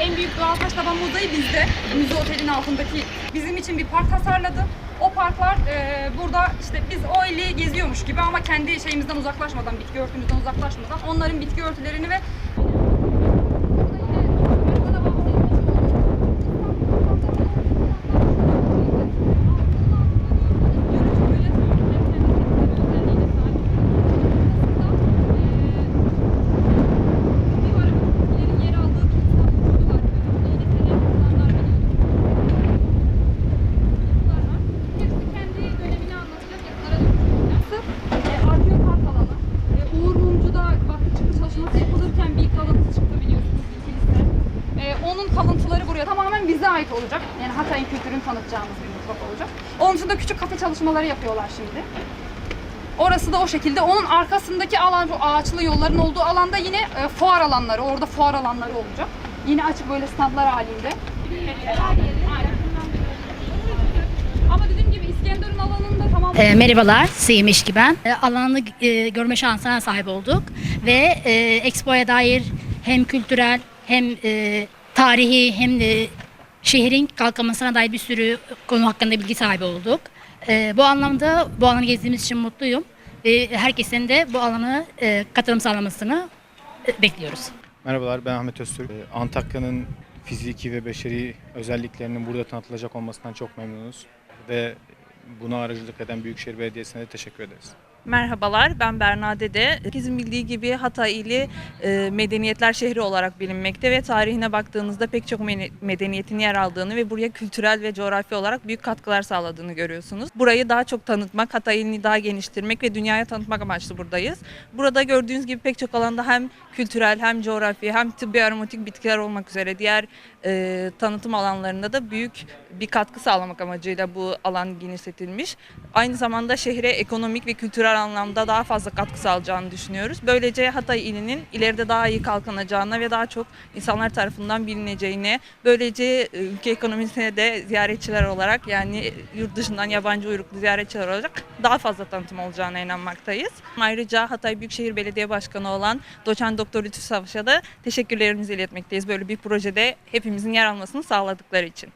En büyük doğal taş taban mozaiği bizde. Müze otelin altındaki bizim için bir park tasarladı. O parklar e, burada işte biz o ili geziyormuş gibi ama kendi şeyimizden uzaklaşmadan, bitki örtümüzden uzaklaşmadan onların bitki örtülerini ve kalıntıları buraya tamamen bize ait olacak. Yani Hatay'ın kültürünü tanıtacağımız bir mutfak olacak. Onun dışında küçük kafe çalışmaları yapıyorlar şimdi. Orası da o şekilde. Onun arkasındaki alan, şu ağaçlı yolların olduğu alanda yine e, fuar alanları, orada fuar alanları olacak. Yine açık böyle standlar halinde. Ama dediğim gibi. E, merhabalar, Sıyım İşki ben. E, alanı e, görme şansına sahip olduk ve e, Expo'ya dair hem kültürel hem e, tarihi hem de şehrin kalkınmasına dair bir sürü konu hakkında bilgi sahibi olduk. E, bu anlamda bu alanı gezdiğimiz için mutluyum ve herkesin de bu alana e, katılım sağlamasını e, bekliyoruz. Merhabalar ben Ahmet Öztürk. Ee, Antakya'nın fiziki ve beşeri özelliklerinin burada tanıtılacak olmasından çok memnunuz. Ve buna aracılık eden Büyükşehir Belediyesi'ne de teşekkür ederiz. Merhabalar, ben Berna Dede. Herkesin bildiği gibi Hatay ili e, medeniyetler şehri olarak bilinmekte ve tarihine baktığınızda pek çok medeniyetin yer aldığını ve buraya kültürel ve coğrafi olarak büyük katkılar sağladığını görüyorsunuz. Burayı daha çok tanıtmak, Hatay ilini daha geliştirmek ve dünyaya tanıtmak amaçlı buradayız. Burada gördüğünüz gibi pek çok alanda hem kültürel hem coğrafi hem tıbbi aromatik bitkiler olmak üzere diğer e, tanıtım alanlarında da büyük bir katkı sağlamak amacıyla bu alan genişletilmiş. Aynı zamanda şehre ekonomik ve kültürel anlamda daha fazla katkı sağlayacağını düşünüyoruz. Böylece Hatay ilinin ileride daha iyi kalkınacağına ve daha çok insanlar tarafından bilineceğine, böylece e, ülke ekonomisine de ziyaretçiler olarak yani yurt dışından yabancı uyruklu ziyaretçiler olarak daha fazla tanıtım olacağına inanmaktayız. Ayrıca Hatay Büyükşehir Belediye Başkanı olan Doçent Doktor Lütfü Savaş'a da teşekkürlerimizi iletmekteyiz. Böyle bir projede hepimizin yer almasını sağladıkları için.